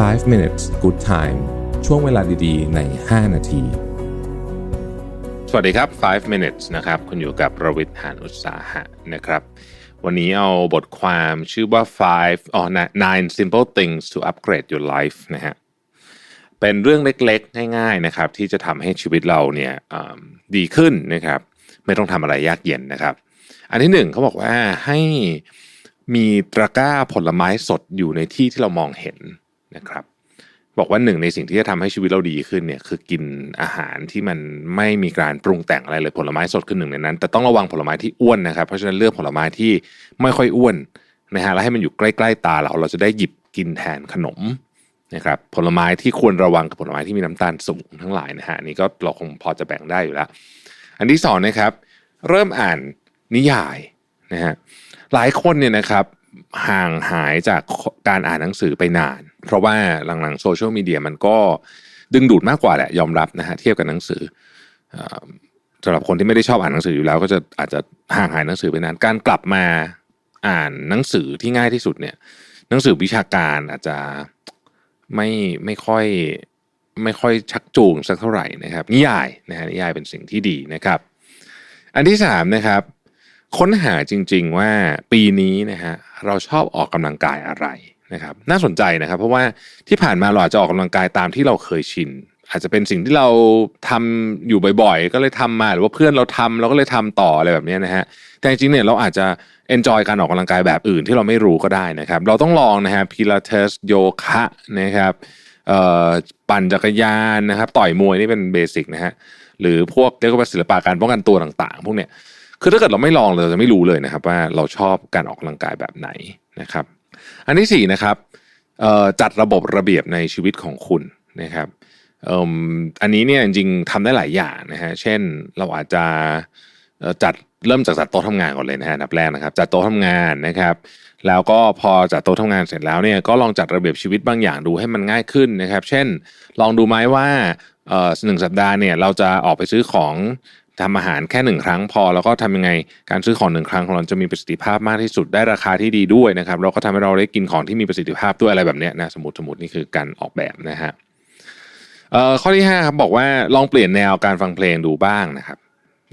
5 minutes good time ช่วงเวลาดีๆ ใน 5 นาที สวัสดีครับ 5 minutes นะครับ คุณอยู่กับรวิทย์หานอุตสาหะนะครับ วันนี้เอาบทความชื่อว่า 5อ๋อ nine simple things to upgrade your life นะฮะ เป็นเรื่องเล็กๆ ง่ายๆ นะครับ ที่จะทำให้ชีวิตเราเนี่ยดีขึ้นนะครับ ไม่ต้องทำอะไรยากเย็นนะครับ อันที่หนึ่งเขาบอกว่าให้มีตะกร้าผลไม้สดอยู่ในที่ที่เรามองเห็น นะครับบอกว่าหนึ่งในสิ่งที่จะทำให้ชีวิตเราดีขึ้นเนี่ยคือกินอาหารที่มันไม่มีการปรุงแต่งอะไรเลยผลไม้สดคือหนึ่งในนั้น แต่ต้องระวังผลไม้ที่อ้วนนะครับ เพราะฉะนั้นเลือกผลไม้ที่ไม่ค่อยอ้วนนะฮะแล้วให้มันอยู่ใกล้ๆตาเราเราจะได้หยิบกินแทนขนมนะครับผลไม้ที่ควรระวังกับผลไม้ที่มีน้ำตาลสูงทั้งหลายนะฮะนี่ก็เราคงพอจะแบ่งได้อยู่แล้ว อันที่สองนะครับ เริ่มอ่านนิยายนะฮะหลายคนเนี่ยนะครับห่างหายจากการอ่านหนังสือไปนาน เพราะว่าหลังๆโซเชียลมีเดียมันก็ดึงดูดมากกว่าแหละยอมรับนะฮะเทียบกับหนังสือสำหรับคนที่ไม่ได้ชอบอ่านหนังสืออยู่แล้ว ก็จะอาจจะห่างหายหนังสือไปนานการกลับมาอ่านหนังสือที่ง่ายที่สุดเนี่ย หนังสือวิชาการอาจจะไม่ไม่ค่อยไม่ค่อยชักจูงสักเท่าไหร่นะครับ นิยายนะฮะนิยายเป็นสิ่งที่ดีนะครับ อันที่สามนะครับ ค้นหาจริง ๆ ว่าปีนี้นะฮะเราชอบออกกำลังกายอะไร นะครับน่าสนใจนะครับ เพราะว่าที่ผ่านมาเราอาจจะออกกำลังกายตามที่เราเคยชิน อาจจะเป็นสิ่งที่เราทำอยู่บ่อยๆ ก็เลยทำมาหรือว่าเพื่อนเราทำเราก็เลยทำต่ออะไรแบบนี้นะฮะแต่จริงๆเนี่ยเราอาจจะ enjoy การออกกำลังกายแบบอื่นที่เราไม่รู้ก็ได้นะครับ เราต้องลองนะฮะพิลาเทสโยคะนะครับปั่นจักรยานนะครับ ต่อยมวยนี่เป็นเบสิกนะฮะหรือพวกเรียกว่าศิลปะการป้องกันตัวต่างๆ พวกเนี้ยคือถ้าเกิดเราไม่ลองเราจะไม่รู้เลยนะครับ ว่าเราชอบการออกกำลังกายแบบไหน นะครับ อันที่สี่นะครับจัดระบบระเบียบในชีวิตของคุณนะครับอันนี้เนี่ยจริงๆทำได้หลายอย่างนะฮะเช่นเราอาจจะจัดเริ่มจากจัดโต๊ะทำงานก่อนเลยนะฮะนับแรกนะครับจัดโต๊ะทำงานนะครับแล้วก็พอจัดโต๊ะทำงานเสร็จแล้วเนี่ยก็ลองจัดระเบียบชีวิตบางอย่างดูให้มันง่ายขึ้นนะครับ เช่น ลองดูไหมว่าหนึ่งสัปดาห์เนี่ยเราจะออกไปซื้อของ ทำอาหารแค่หนึ่งครั้งพอ แล้วก็ทำยังไงการซื้อของหนึ่งครั้งของเราจะมีประสิทธิภาพมากที่สุดได้ราคาที่ดีด้วยนะครับเราก็ทำให้เราได้กินของที่มีประสิทธิภาพด้วยอะไรแบบนี้นะสมมติสมมตินี่คือการออกแบบนะฮะข้อที่5ครับบอกว่าลองเปลี่ยนแนวการฟังเพลงดูบ้างนะครับ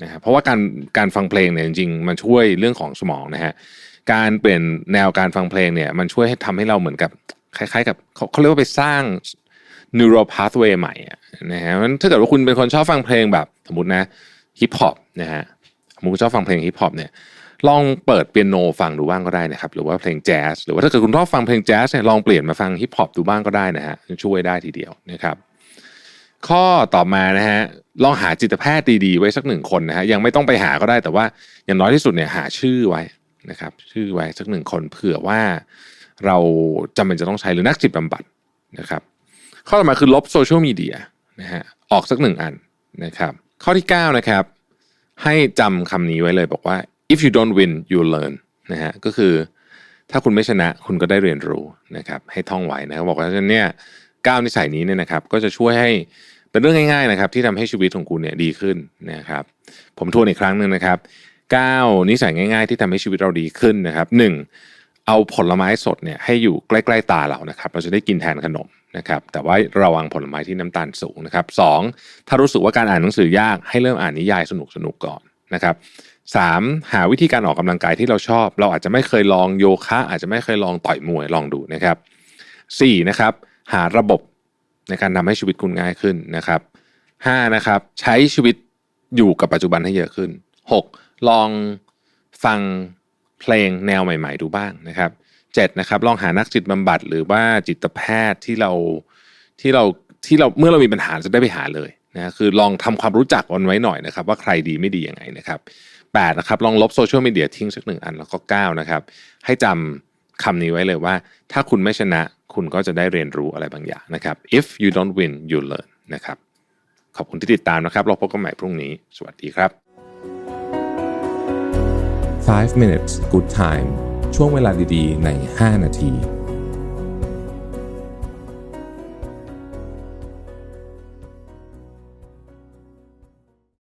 นะครับเพราะว่าการการฟังเพลงเนี่ยจริงๆมันช่วยเรื่องของสมองนะฮะการเปลี่ยนแนวการฟังเพลงเนี่ยมันช่วยให้ทำให้เราเหมือนกับคล้าย ๆ กับเขาเขาเรียกว่าไปสร้าง neural pathway ใหม่นะฮะถ้าเกิดว่าคุณเป็นคนชอบฟังเพลงแบบสมมตินะ ฮิปฮอปนะฮะผมชอบฟังเพลงฮิปฮอปเนี่ยลองเปิดเปียโนฟังดูบ้างก็ได้นะครับหรือว่าเพลงแจ๊สหรือว่าถ้าเกิดคุณชอบฟังเพลงแจ๊สเนี่ยลองเปลี่ยนมาฟังฮิปฮอปดูบ้างก็ได้นะฮะช่วยได้ทีเดียวนะครับ ข้อต่อมานะฮะลองหาจิตแพทย์ดีๆไว้สักหนึ่งคนนะฮะยังไม่ต้องไปหาก็ได้แต่ว่าอย่างน้อยที่สุดเนี่ยหาชื่อไว้นะครับ ชื่อไว้สักหนึ่งคนเผื่อว่าเราจำเป็นจะต้องใช้หรือนักจิตบำบัดนะครับ ข้อต่อมาคือลบโซเชียลมีเดียนะฮะออกสักหนึ่งอันนะครับ ข้อที่ 9 นะครับ ให้จำคำนี้ไว้เลยบอกว่า if you don't win you learn นะฮะก็คือถ้าคุณไม่ชนะคุณก็ได้เรียนรู้นะครับให้ท่องไว้นะครับบอกว่าฉะนั้นเนี่ยก้าวนิสัยนี้เนี่ยนะครับ ก็จะช่วยให้เป็นเรื่องง่ายๆนะครับ ที่ทำให้ชีวิตของคุณเนี่ยดีขึ้นนะครับ ผมทวนอีกครั้งหนึ่งนะครับก้าวนิสัยง่าย ๆ ที่ทำให้ชีวิตเราดีขึ้นนะครับหนึ่งเอาผลไม้สดเนี่ยให้อยู่ใกล้ ๆ ตาเรานะครับ เราจะได้กินแทนขนม นะครับแต่ว่าระวังผลไม้ที่น้ำตาลสูงนะครับสถ้ารู้สึกว่าการอ่านหนังสือยากให้เริ่มอ่านนิยายสนุกสนุกก่อนนะครับสหาวิธีการออกกำลังกายที่เราชอบ เราอาจจะไม่เคยลองโยคะ อาจจะไม่เคยลองต่อยมวยลองดูนะครับ4นะครับหาระบบในการทำให้ชีวิตคุณง่ายขึ้นนะครับ5นะครับใช้ชีวิตอยู่กับปัจจุบันให้เยอะขึ้น 6 ลองฟังเพลงแนวใหม่ ๆ ดูบ้างนะครับ 7นะครับลองหานักจิตบำบัดหรือว่าจิตแพทย์ที่เราที่เราที่เราเมื่อเรามีปัญหาจะได้ไปหาเลยนะคือลองทำความรู้จักกันไว้หน่อยนะครับ ว่าใครดีไม่ดียังไงนะครับ8นะครับลองลบโซเชียลมีเดียทิ้งสักหนึ่งอันแล้วก็9นะครับให้จำคำนี้ไว้เลยว่า ถ้าคุณไม่ชนะคุณก็จะได้เรียนรู้อะไรบางอย่างนะครับ if you don't win you learn นะครับขอบคุณที่ติดตามนะครับ เราพบกันใหม่พรุ่งนี้ สวัสดีครับ 5 minutes good time ช่วงเวลาดีๆ ใน 5 นาที